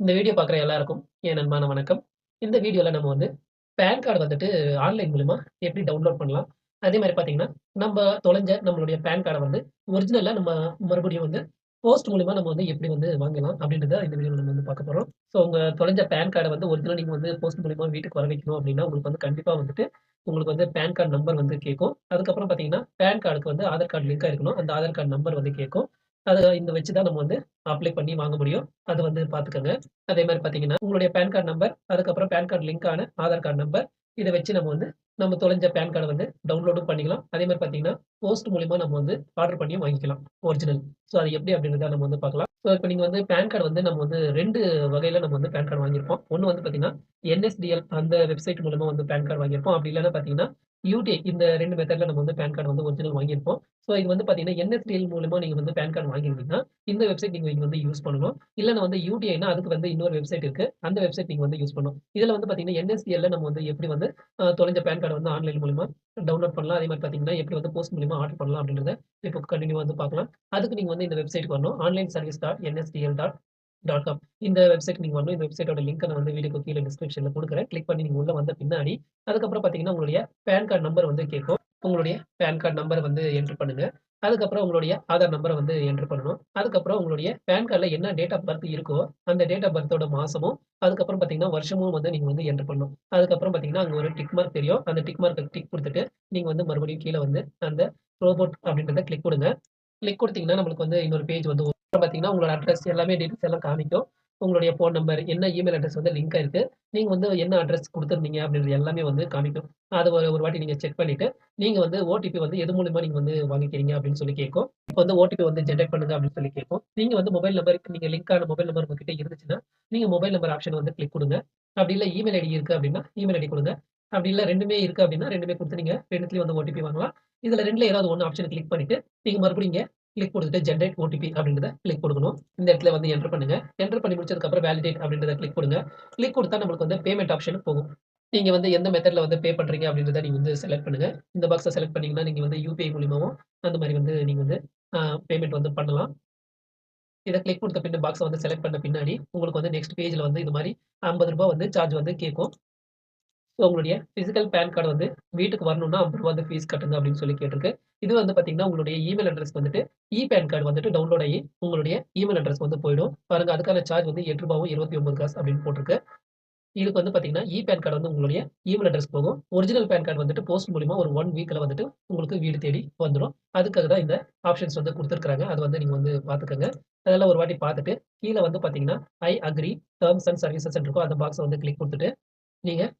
இந்த வீடியோ பார்க்குற எல்லாருக்கும் என் அன்பான வணக்கம். இந்த வீடியோவில் நம்ம வந்து பேன் கார்டு வந்துட்டு ஆன்லைன் மூலியமா எப்படி டவுன்லோட் பண்ணலாம்? அதே மாதிரி பார்த்தீங்கன்னா, நம்ம தொலைஞ்ச நம்மளுடைய பேன் கார்டை வந்து ஒரிஜினலாக நம்ம மறுபடியும் வந்து போஸ்ட் மூலிமா நம்ம வந்து எப்படி வந்து வாங்கலாம்? அப்படின்றத இந்த வீடியோவில் நம்ம வந்து பார்க்க போகிறோம் ஸோ உங்கள் தொலைஞ்ச பேன் கார்டை வந்து ஒரிஜினல் நீங்கள் வந்து போஸ்ட் மூலிமா வீட்டுக்கு வர வைக்கணும் அப்படின்னா, உங்களுக்கு வந்து கண்டிப்பாக வந்துட்டு உங்களுக்கு வந்து பேன் கார்டு நம்பர் வந்து கேட்கும். அதுக்கப்புறம் பார்த்தீங்கன்னா, பேன் கார்டுக்கு வந்து ஆதார் கார்டு லிங்காக இருக்கணும் அந்த ஆதார் கார்டு நம்பர் வந்து கேட்கும். அதை இந்த வச்சு தான் நம்ம வந்து அப்ளை பண்ணி வாங்க முடியும். அது வந்து பார்த்துக்கோங்க அதே மாதிரி பார்த்தீங்கன்னா, உங்களுடைய பேன் கார்ட் நம்பர், அதுக்கப்புறம் பேன் கார்டு லிங்கான ஆதார் கார்டு நம்பர், இதை வச்சு நம்ம வந்து நம்ம தொலைஞ்ச பேன் கார்டை வந்து டவுன்லோடும் பண்ணிக்கலாம். அதே மாதிரி பார்த்தீங்கன்னா, போஸ்ட் மூலியமாக நம்ம வந்து ஆர்டர் பண்ணியும் வாங்கிக்கலாம். ஒரிஜினல். ஸோ அது எப்படி அப்படின்றத நம்ம வந்து பார்க்கலாம். ஸோ இப்போ நீங்கள் வந்து பேன் கார்டு வந்து நம்ம வந்து ரெண்டு வகையில் நம்ம வந்து பேன் கார்டு வாங்கியிருப்போம். ஒன்று வந்து பார்த்தீங்கன்னா, என்எஸ்டிஎல் அந்த வெப்சைட் மூலமாக வந்து பேன் கார்டு வாங்கியிருப்போம். அப்படி இல்லைன்னா பார்த்தீங்கன்னா, யுடிஐ இந்த ரெண்டு மெத்தட்ல நம்ம வந்து பேன் கார்டு வந்து ஒரிஜினல் வாங்கியிருப்போம். ஸோ இது வந்து பார்த்தீங்கன்னா, என்எஸ்டிஎல் மூலியமா நீங்க வந்து பேன் கார்டு வாங்கியிருந்தீங்கன்னா, இந்த வெப்சைட் நீங்க இங்க வந்து யூஸ் பண்ணணும். இல்லைன்னா வந்து யூடிஐனா அதுக்கு வந்து இன்னொரு வெப்சைட் இருக்கு. அந்த வெப்சைட் நீங்க வந்து யூஸ் பண்ணணும். இதுல வந்து பார்த்தீங்கன்னா, என்எஸ்டிஎல்ல நம்ம வந்து எப்படி வந்து தொலைஞ்ச பேன் கார்டு வந்து ஆன்லைன் மூலமா டவுன்லோட் பண்ணலாம். அதே மாதிரி பார்த்தீங்கன்னா, எப்படி வந்து போஸ்ட் மூலியமா ஆர்டர் பண்ணலாம் அப்படின்றத இப்போ கண்டினியூ வந்து பார்க்கலாம். அதுக்கு நீங்க வந்து இந்த வெப்சைட் வரணும். Online service dot NSDL dot dot com இந்த வெப்சைட் நீங்கள் வரணும். இந்த வெப்சைட்டோட லிங்க் நான் வந்து வீடியோ கீழே டிஸ்கிரிப்ஷனில் கொடுக்குறேன் கிளிக் பண்ணி நீங்கள் உள்ள வந்த பின்னாடி, அதுக்கப்புறம் பார்த்தீங்கன்னா, உங்களுடைய பேன் கார்ட் நம்பர் வந்து கேட்கும். உங்களுடைய பேன் கார்டு நம்பரை வந்து என்ட்ரு பண்ணுங்க. அதுக்கப்புறம் உங்களுடைய ஆதார் நம்பரை வந்து என்ட்ரு பண்ணணும். அதுக்கப்புறம் உங்களுடைய பேன் கார்டில் என்ன டேட் ஆஃப் பர்த் இருக்கோ, அந்த டேட் ஆஃப் பர்த்தோட மாசமும், அதுக்கப்புறம் பார்த்தீங்கன்னா, வருஷமும் வந்து நீங்கள் வந்து என்ட்ரு பண்ணணும். அதுக்கப்புறம் பார்த்தீங்கன்னா, அங்கே ஒரு டிக் மார்க் தெரியும். அந்த டிக் மார்க்கை டிக் கொடுத்துட்டு நீங்கள் வந்து மறுபடியும் கீழே வந்து அந்த ரோபோட் அப்படின்றத கிளிக் கொடுங்க கிளிக் கொடுத்தீங்கன்னா நம்மளுக்கு வந்து இன்னொரு பேஜ் வந்து பார்த்தீங்கன்னா, உங்களோட அட்ரஸ் எல்லாமே டீட்டெயில்ஸ் எல்லாம் காமிக்கும். உங்களுடைய ஃபோன் நம்பர், என்ன இமெயில் அட்ரஸ் வந்து லிங்க் இருக்குது நீங்கள் வந்து என்ன அட்ரஸ் கொடுத்துருந்தீங்க அப்படின்றது எல்லாமே வந்து காமிக்கும். அது ஒரு ஒரு வாட்டி நீங்கள் செக் பண்ணிவிட்டு நீங்கள் வந்து ஓடிபி வந்து எது மூலியமாக நீங்கள் வந்து வாங்கிக்கிறீங்க அப்படின்னு சொல்லி கேட்கும். இப்போ வந்து ஓடிபி வந்து ஜென்ரேட் பண்ணுங்க அப்படின்னு சொல்லி கேட்கும். நீங்கள் வந்து மொபைல் நம்பருக்கு நீங்கள் லிங்கான மொபைல் நம்பர் உங்ககிட்ட இருந்துச்சுன்னா, நீங்கள் மொபைல் நம்பர் ஆப்ஷன் வந்து கிளிக் கொடுங்க அப்படி இல்லை இமெயில் ஐடி இருக்குது அப்படின்னா, இமெயில் ஐடி கொடுங்க அப்படி இல்லை ரெண்டுமே இருக்குது அப்படின்னா, ரெண்டுமே கொடுத்து நீங்கள் ரெண்டுத்துலேயும் வந்து ஓடிபி வாங்கலாம். இதில் ரெண்டில் ஏதாவது ஒன்று ஆப்ஷன் கிளிக் பண்ணிவிட்டு நீங்கள் மறுபடியும் கிளிக் கொடுத்துட்டு ஜென்ரேட் ஓடிபி அப்படின்றத கிளிக் கொடுக்கணும் இந்த இடத்துல வந்து என்டர் பண்ணுங்க. என்டர் பண்ணி முடிச்சதுக்கப்புறம் வேலிடேட் அப்படின்றத கிளிக் கொடுங்க கிளிக் கொடுத்தா நம்மளுக்கு வந்து பேமெண்ட் ஆப்ஷன் போகும். நீங்கள் வந்து எந்த மெத்தடில் வந்து பே பண்ணுறீங்க அப்படின்றத நீங்கள் வந்து செலக்ட் பண்ணுங்க. இந்த பாக்ஸை செலக்ட் பண்ணிங்கன்னா நீங்கள் வந்து யூபிஐ மூலியமாவும் அந்த மாதிரி வந்து நீங்கள் வந்து பேமெண்ட் வந்து பண்ணலாம். இதை கிளிக் கொடுத்த பின்ன பாக்ஸை வந்து செலக்ட் பண்ண பின்னாடி, உங்களுக்கு வந்து நெக்ஸ்ட் பேஜில் வந்து இது மாதிரி ஐம்பது ரூபா வந்து சார்ஜ் வந்து கேட்கும். ஸோ உங்களுடைய ஃபிசிக்கல் பேன் கார்டு வந்து வீட்டுக்கு வரணும்னா ரூ. 50 வந்து ஃபீஸ் கட்டுங்க அப்படின்னு சொல்லி கேட்டிருக்கு. இது வந்து பார்த்தீங்கன்னா, உங்களுடைய இமெயில் அட்ரஸ் வந்துட்டு இ பேன் கார்டு வந்துட்டு டவுன்லோட் ஆகி உங்களுடைய இமெயில் அட்ரஸ் வந்து போயிடும். பாருங்க அதுக்கான சார்ஜ் வந்து எட்டுரூபாவும் இருபத்தி ஒம்பது காசு அப்படின்னு போட்டிருக்கு. இதுக்கு வந்து பார்த்தீங்கன்னா, இ பேன் கார்டு வந்து உங்களுடைய இமெயில் அட்ரஸ் போகும். ஒரிஜினல் பேன் கார்டு வந்துட்டு போஸ்ட் மூலியமாக ஒரு ஒன் வீக்கில் வந்துட்டு உங்களுக்கு வீடு தேடி வந்துடும் அதுக்காக தான் இந்த ஆப்ஷன்ஸ் வந்து கொடுத்துருக்காங்க அது வந்து நீங்கள் வந்து பார்த்துக்கங்க. அதெல்லாம் ஒரு வாட்டி பார்த்துட்டு, கீழே வந்து பார்த்தீங்கன்னா, I agree terms and services இருக்கும். அந்த பாக்ஸை வந்து கிளிக் கொடுத்துட்டு நீங்கள்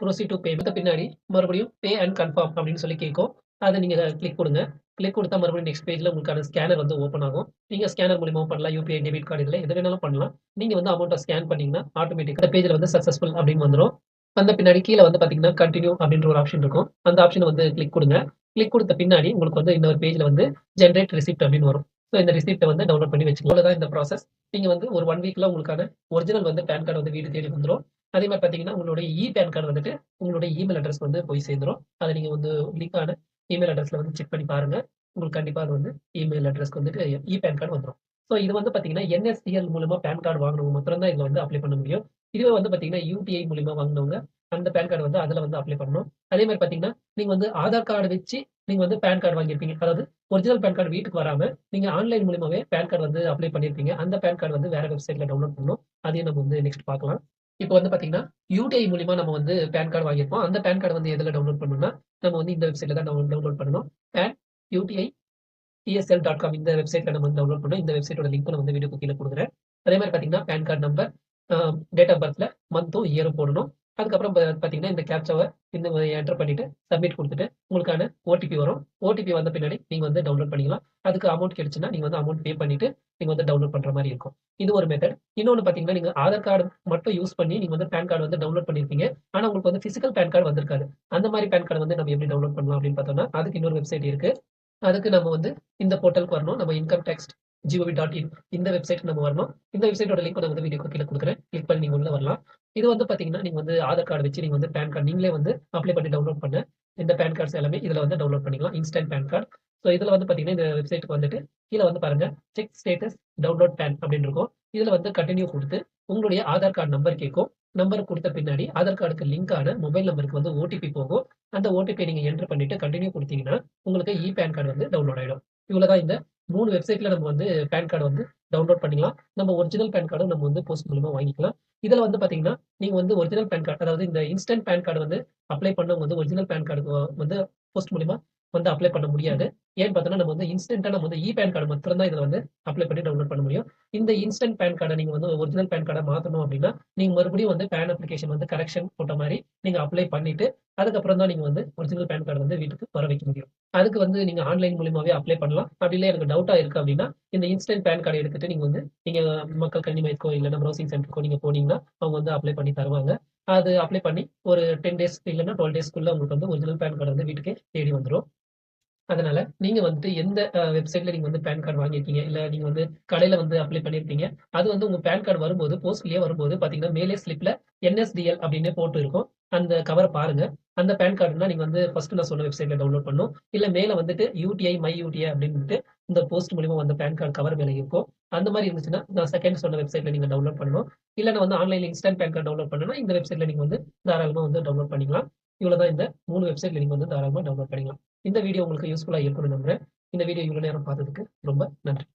ப்ரொசீட் டூ பே பின்னாடி மறுபடியும் பே அண்ட் கன்ஃபார்ம் அப்படின்னு சொல்லி கேட்கும். அதை நீங்கள் கிளிக் கொடுங்க கிளிக் கொடுத்தா மறுபடியும் நெக்ஸ்ட் பேஜில் உங்களுக்கான ஸ்கேனர் வந்து ஓப்பன் ஆகும். நீங்கள் ஸ்கேனர் மூலியமாக பண்ணலாம். யூபிஐ டெபிட் கார்டு இதில் எது வேணாலும் பண்ணலாம். நீங்கள் வந்து அமௌண்ட்டை ஸ்கேன் பண்ணீங்கன்னா, ஆட்டோமேட்டிக்காக அந்த பேஜில் வந்து சக்ஸஸ்ஃபுல் அப்படின்னு வந்துடும் வந்த பின்னாடி கீழே வந்து பார்த்தீங்கன்னா, கண்டினியூ அப்படின்ற ஒரு ஆப்ஷன் இருக்கும். அந்த ஆப்ஷன் வந்து கிளிக் கொடுங்க கிளிக் கொடுத்த பின்னாடி உங்களுக்கு வந்து இன்னொரு பேஜில் வந்து ஜென்ரேட் ரிசிப்ட் அப்படின்னு வரும். ஸோ இந்த ரிசிப்ட்டை வந்து டவுன்லோட் பண்ணி வச்சுக்கலாம். அவ்வளவுதான் இந்த ப்ராசஸ். நீங்கள் வந்து ஒரு ஒன் வீக்கில் உங்களுக்கான ஒரிஜினல் வந்து பேன் கார்டு வந்து வீடு தேடி வந்துரும். அதே மாதிரி பார்த்தீங்கன்னா, உங்களுடைய இ பேன் கார்டு வந்துட்டு உங்களுடைய இமெயில் அட்ரஸ் வந்து போய் சேர்ந்துரும். அதை நீங்கள் வந்து லிங்கான இமெயில் அட்ரஸில் வந்து செக் பண்ணி பாருங்க. உங்களுக்கு கண்டிப்பாக அது வந்து இமெயில் அட்ரஸ்க்கு வந்துட்டு இ பேன் கார்டு வந்துடும் ஸோ இது வந்து பார்த்தீங்கன்னா, என்எஸ்டிஎல் மூலமாக பேன் கார்டு வாங்கினவங்க மாத்திரம் தான் இதுல வந்து அப்ளை பண்ண முடியும். இதுவே வந்து பார்த்தீங்கன்னா, யூபிஐ மூலியமாக வாங்கினவங்க அந்த பேன் கார்டு வந்து அதில் வந்து அப்ளை பண்ணணும். அதே மாதிரி பார்த்தீங்கன்னா, நீங்கள் வந்து ஆதார் கார்டு வச்சு நீங்க வந்து பேன் கார்டு வாங்கியிருப்பீங்க. அதாவது ஒரிஜினல் பேன் கார்டு வீட்டுக்கு வராம, நீங்க ஆன்லைன் மூலியமாவே பேன் கார்டு வந்து அப்ளை பண்ணியிருப்பீங்க. அந்த பேன் கார்டு வந்து வேற வெப்சைட்ல டவுன்லோட் பண்ணணும். அதையும் நம்ம வந்து நெக்ஸ்ட் பார்க்கலாம். இப்போ வந்து பார்த்தீங்கன்னா, யூடிஐ மூலியமா நம்ம வந்து பேன் கார்டு வாங்கியிருப்போம். அந்த பேன் கார்டு வந்து எதுல டவுன்லோட் பண்ணணும்னா, நம்ம வந்து இந்த வெப்சைட்ல தான் டவுன் டவுன்லோட் பண்ணணும். PAN UTI DSL dot com இந்த வெப்சைட்ல நம்ம வந்து டவுன்லோட் பண்ணணும். இந்த வெப்சைட்டோட லிங்க் நான் வந்து வீடியோ கீழே கொடுக்குறேன் அதே மாதிரி பார்த்தீங்கன்னா, PAN card number, date of பர்த்ல மந்த்தும், இயரும் போடணும். அதுக்கப்புறம் பார்த்தீங்கன்னா, இந்த கேப்சாவை இந்த என்டர் பண்ணிட்டு சப்மிட் கொடுத்துட்டு உங்களுக்கான ஓடிபி வரும். ஓடிபி வந்த பின்னாடி நீங்கள் வந்து டவுன்லோட் பண்ணிக்கலாம். அதுக்கு அமௌண்ட் கிடைச்சுன்னா, நீங்கள் வந்து அமௌண்ட் பே பண்ணிட்டு, நீங்கள் வந்து டவுன்லோட் பண்ற மாதிரி இருக்கும். இது ஒரு மெத்தட். இன்னொன்னு பார்த்தீங்கன்னா, நீங்க ஆதார் கார்டு மட்டும் யூஸ் பண்ணி நீங்கள் வந்து பேன் கார்டு வந்து டவுன்லோட் பண்ணியிருப்பீங்க. ஆனா உங்களுக்கு வந்து ஃபிசிக்கல் பேன் கார்டு வந்திருக்காது. அந்த மாதிரி பேன் கார்டு வந்து நம்ம எப்படி டவுன்லோட் பண்ணலாம் அப்படின்னு பார்த்தோம்னா, அதுக்கு இன்னொரு வெப்சைட் இருக்கு. அதுக்கு நம்ம வந்து இந்த போர்ட்டலுக்கு வரணும். நம்ம income tax gov dot in இந்த வெப்சைட் நம்ம வரணும். இந்த வெப்சைட்டோட லிங்க் நான் வந்து வீடியோ கீழே கொடுக்குறேன் கிளிக் பண்ணி நீங்கள் உள்ள வரலாம். இது வந்து பார்த்தீங்கன்னா, நீங்கள் வந்து ஆதார் கார்டு வச்சு நீங்கள் வந்து பேன் கார்டு நீங்களே வந்து அப்ளை பண்ணி டவுன்லோட் பண்ண இந்த பேன் கார்ட்ஸ் எல்லாமே இதில் வந்து டவுன்லோட் பண்ணிக்கலாம். Instant PAN card. ஸோ இதில் வந்து பார்த்தீங்கன்னா, இந்த வெப்சைட்டுக்கு வந்துட்டு கீழே வந்து பாருங்க, செக் ஸ்டேட்டஸ் டவுன்லோட் பேன் அப்படின்னு இருக்கும். இதில் வந்து கண்டினியூ கொடுத்து உங்களுடைய ஆதார் கார்டு நம்பர் கேட்கும். நம்பர் கொடுத்த பின்னாடி ஆதார் கார்டுக்கு லிங்கான மொபைல் நம்பருக்கு வந்து ஓடிபி போகும். அந்த ஓடிபி நீங்கள் என்டர் பண்ணிட்டு கண்டினியூ கொடுத்தீங்கன்னா உங்களுக்கு இ பேன் கார்டு வந்து டவுன்லோட் ஆகிடும் இவ்வளோ தான் இந்த மூணு வெப்சைட்ல நம்ம வந்து பேன் கார்டு வந்து டவுன்லோட் பண்ணிக்கலாம். நம்ம ஒரிஜினல் பேன் கார்டும் நம்ம வந்து போஸ்ட் மூலியமா வாங்கிக்கலாம். இதுல வந்து பாத்தீங்கன்னா, நீங்க வந்து ஒரிஜினல் பான் கார்டு அதாவது இந்த இன்ஸ்டன்ட் பான் கார்டு வந்து அப்ளை பண்ணவங்க வந்து ஒரிஜினல் பான் கார்டுக்கு வந்து போஸ்ட் மூலியமா வந்து அப்ளை பண்ண முடியாது. ஏன்னு பார்த்தோம்னா, நம்ம வந்து இன்ஸ்டன்ட்டா நம்ம வந்து இ பேன் கார்டு மட்டும்தான் தான் வந்து அப்ளை பண்ணி டவுன்லோட் பண்ண முடியும். இந்த இன்ஸ்டன்ட் பேன் கார்டை நீங்கள் வந்து ஒரிஜினல் பேன் கார்டை மாற்றணும் அப்படின்னா நீங்கள் மறுபடியும் வந்து பேன் அப்ளிகேஷன் வந்து கரெக்ஷன் போட்ட மாதிரி நீங்கள் அப்ளை பண்ணிட்டு, அதுக்கப்புறம் தான் நீங்கள் வந்து ஒரிஜினல் பேன் கார்டு வந்து வீட்டுக்கு வர வைக்க முடியும். அதுக்கு வந்து நீங்கள் ஆன்லைன் மூலியமாகவே அப்ளை பண்ணலாம். அப்படி எனக்கு டவுட்டாக இருக்குது அப்படின்னா இந்த இன்ஸ்டன்ட் பேன் கார்டு எடுத்துட்டு நீங்கள் வந்து நீங்கள் மக்கள் கல்வி மையத்துக்கோ இல்லன்னா ப்ரௌசிங் சென்டருக்கோ நீங்கள் போனீங்கன்னா, அவங்க வந்து அப்ளை பண்ணி தருவாங்க. அது அப்ளை பண்ணி ஒரு 10 டேஸ் இல்லைன்னா டுவெல் டேஸ்க்குள்ளே உங்களுக்கு வந்து ஒரிஜினல் பேன் கார்டு வந்து வீட்டுக்கே தேடி வந்துடும் அதனால நீங்க வந்துட்டு எந்த வெப்சைட்ல நீங்க வந்து பேன் கார்டு வாங்கியிருக்கீங்க, இல்ல நீங்க வந்து கடையில வந்து அப்ளை பண்ணிருப்பீங்க அது வந்து உங்க பேன் கார்டு வரும்போது போஸ்ட்லயே வரும்போது பாத்தீங்கன்னா, மேலே ஸ்லிப்ல என்எஸ்டிஎல் அப்படின்னு போட்டு இருக்கும். அந்த கவரை பாருங்க. அந்த பேன் கார்டுனா நீங்க வந்து ஃபர்ஸ்ட் நான் சொன்ன வெப்சைட்ல டவுன்லோட் பண்ணணும். இல்ல மேல வந்துட்டு யூடிஐ மை யூடிஐ அப்டின்னுட்டு இந்த போஸ்ட் மூலியமா வந்த பேன் கார்டு கவர் மேல இருக்கும். அந்த மாதிரி இருந்துச்சுன்னா, நான் செகண்ட் சொன்ன வெப்சைட்ல நீங்க டவுன்லோட் பண்ணணும். இல்லன்னா வந்து ஆன்லைன்ல இன்ஸ்டன்ட் பேன் கார்டு டவுன்லோட் பண்ணணும்னா, இந்த வெப்சைட்ல நீங்க வந்து தாராளமா வந்து டவுன்லோட் பண்ணிக்கலாம். இவ்வளவுதான் இந்த மூணு வெப்சைட்ல நீங்க வந்து தாராளமா டவுன்லோட் பண்ணிக்கலாம். இந்த வீடியோ உங்களுக்கு யூஸ்ஃபுல்லா இருக்கும்னு நம்புகிறேன் இந்த வீடியோ இவ்வளவு நேரம் பார்த்ததுக்கு ரொம்ப நன்றி.